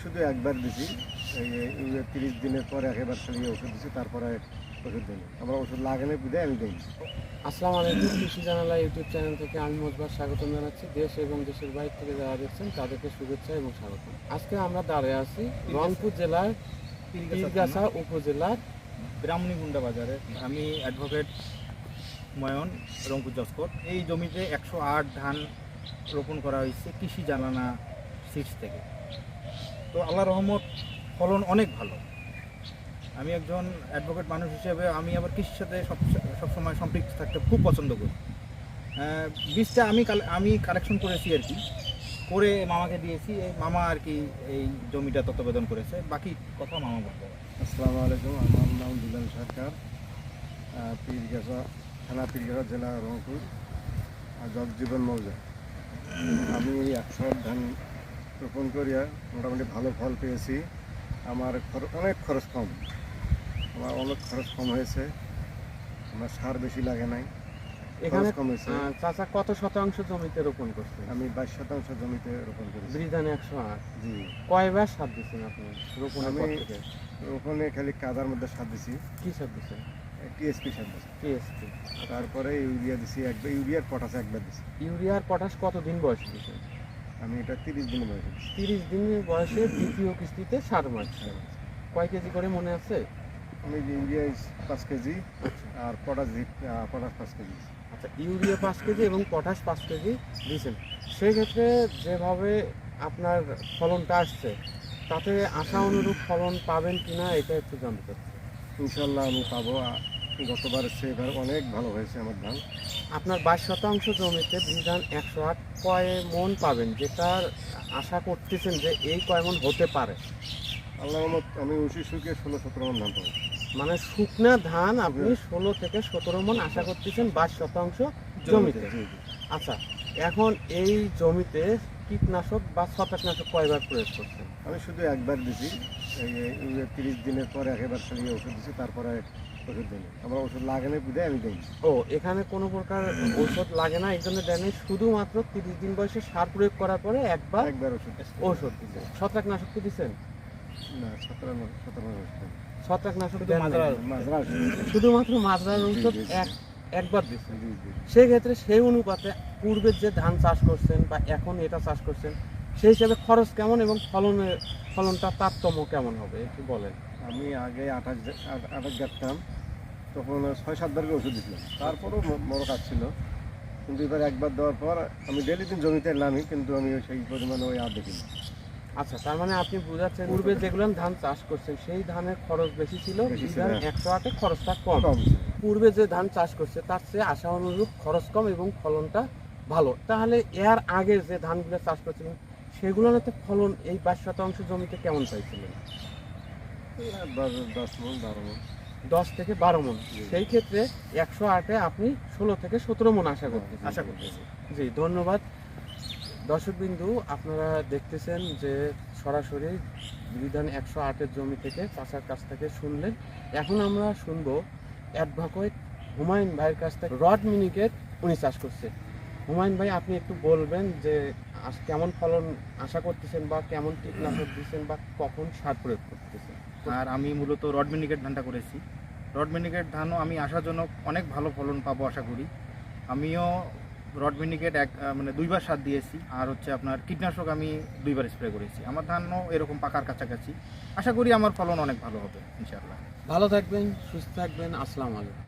শুধু একবার দিছি। এই তিরিশ দিনের পরে একবার খালি ওষুধ দিছি তারপরে ওষুধ দিই আমরা ওষুধ লাগানোর বুঝে আমি দিই আসসালামু আলাইকুম কৃষি জানালা ইউটিউব চ্যানেল থেকে আমি মোজবার স্বাগতম জানাচ্ছি। দেশ এবং দেশের বাইরে থেকে যারা দেখছেন তাদেরকে শুভেচ্ছা এবং স্বাগতম। আজকে আমরা দাঁড়িয়ে আছি রংপুর জেলার পীরগাছা উপজেলার ব্রাহ্মণীগুন্ডা বাজারে। আমি অ্যাডভোকেট ময়ন রংপুর জসকোট এই জমিতে একশো আট ধান রোপণ করা হয়েছে কৃষি জানানা সিটস থেকে। তো আল্লাহ রহমত ফলন অনেক ভালো। আমি একজন অ্যাডভোকেট মানুষ হিসেবে আমি আবার কৃষির সাথে সব সবসময় সম্পৃক্ত থাকতে খুব পছন্দ করি। আহ, বীজটা আমি আমি কালেকশন করেছি আর কি। করে মামাকে দিয়েছি এই মামা আর কি এই জমিটা তত্ত্বাবধান করেছে। বাকি কথা মামা বলবে। আসসালামু আলাইকুম আমার নাম দুলাল সরকার পীরগাছা থানা পীরগাছা জেলা রংপুর আর জগজীবন মৌজা। আমি একশো ধান রোপণ করিয়া মোটামুটি ভালো ফল পেয়েছি। আমার অনেক খরচ কম। আমার অনেক খরচ কম হয়েছে। আমার সার বেশি লাগে নাই। এখানে চাচা কত শতাংশ জমিতে রোপণ করছেন? আমি বাইশ শতাংশ জমিতে রোপণ করেছি। ব্রিধান একশো আট। জি। কয়বার সার দিচ্ছেন আপনি রোপণের পর আমি- ওখানে খালি কাদার মধ্যে সার দিছি। কি সার দিচ্ছেন টিএসপি সার দিছি। টিএসপি। তারপরে ইউরিয়া দিছি একবার ইউরিয়ার পটাশ একবার দিছি। ইউরিয়ার পটাশ কতদিন বয়স দিচ্ছেন আমি এটা তিরিশ দিন বয়সে। তিরিশ দিনের বয়সে দ্বিতীয় কিস্তিতে সার মারছেন কয় কেজি করে মনে আছে? আমি ইউরিয়া পাঁচ কেজি আর পটাশ পটাশ পাঁচ কেজি। আচ্ছা ইউরিয়া পাঁচ কেজি এবং পটাশ পাঁচ কেজি দিয়েছেন। সেক্ষেত্রে যেভাবে আপনার ফলনটা আসছে তাতে আশা অনুরূপ ফলন পাবেন কিনা এটা একটু জানতে চাচ্ছি। ইনশাল্লাহ আমি পাবো। আ- গতবার সে এবার অনেক ভালো হয়েছে আমার ধান। আপনার বাইশ শতাংশ জমিতে ধান একশো আট কয় মন পাবেন? যেটার আশা করতেছেন যে এই কয় মন হতে পারে। আল্লাহ আমি উশি শুকিয়ে ষোলো সতেরো মন ধান পাবো। মানে শুকনা ধান আপনি ষোলো থেকে সতেরো মন আশা করতেছেন বাইশ শতাংশ জমিতে। আচ্ছা এখন এই জমিতে কীটনাশক বা ছত্রাকনাশক কয়বার প্রয়োগ করছেন? আমি শুধু একবার দিছি। এই তিরিশ দিনের পরে একেবার খালি ওষুধ দিছি তারপরে ওষুধ দিই আমরা ওষুধ লাগানোর বুঝে আমি দিই ও এখানে কোনো প্রকার ওষুধ লাগে না এই জন্য দেয়নি। শুধুমাত্র তিরিশ দিন বয়সে সার প্রয়োগ করার পরে একবার একবার ওষুধ ওষুধ দিচ্ছেন ছত্রাকনাশক কি দিচ্ছেন না সতেরো ছত্রাকনাশক ওষুধ শুধুমাত্র মাজরার জি। এক একবার দিচ্ছেন জি সেক্ষেত্রে সেই অনুপাতে পূর্বের যে ধান চাষ করছেন বা এখন এটা চাষ করছেন সেই হিসাবে খরচ কেমন এবং ফলনের ফলনটা তারতম্য কেমন হবে একটু বলেন। আমি আগে আঠাশ আঠাশ গাঁটতাম তখন ছয় সাতবার করে ওষুধ দিছিলাম। তারপরেও বড় কাজ ছিল। কিন্তু এবার একবার দেওয়ার পর আমি ডেলি দিন জমিতে নামি কিন্তু আমি সেই পরিমাণে ওই আর দেখিনি। আচ্ছা তার মানে আপনি বুঝাচ্ছেন পূর্বে যেগুলো ধান চাষ করছেন সেই ধানের খরচ বেশি ছিল হ্যাঁ। একশো আটে খরচটা কম। পূর্বে যে ধান চাষ করছে তার চেয়ে আশা অনুরূপ খরচ কম এবং ফলনটা ভালো। তাহলে এর আগে যে ধানগুলো চাষ করছিলেন সেগুলোতে ফলন এই বাইশ শতাংশ জমিতে কেমন পাইছিলেন এই দশ দশ মন বারো মন। দশ থেকে বারো মন। সেই ক্ষেত্রে একশো আটে আপনি ষোলো থেকে সতেরো মন আশা করতেছেন। আশা করতেছি। জি ধন্যবাদ। দর্শকবিন্দু, আপনারা দেখতেছেন যে সরাসরি বিধান একশো আটের জমি থেকে চাষার কাছ থেকে শুনলেন। এখন আমরা শুনব অ্যাডভোকেট হুমায়ুন ভাইয়ের কাছ থেকে, রড মিনিকেট উনি চাষ করছে। হুমায়ুন ভাই, আপনি একটু বলবেন যে কেমন ফলন আশা করতেছেন বা কেমন কীটনাশক দিচ্ছেন বা কখন সার প্রয়োগ করতেছেন? আর আমি মূলত রড মিনিকেট ধানটা করেছি। রড মিনিকেট ধানও আমি আশাজনক অনেক ভালো ফলন পাবো আশা করি। আমিও রড মিনিকেট এক মানে দুইবার সার দিয়েছি। আর হচ্ছে আপনার কীটনাশক আমি দুইবার স্প্রে করেছি। আমার ধানও এরকম পাকার কাছাকাছি। আশা করি আমার ফলন অনেক ভালো হবে, ইনশাআল্লাহ। ভালো থাকবেন, সুস্থ থাকবেন, আসসালামু আলাইকুম।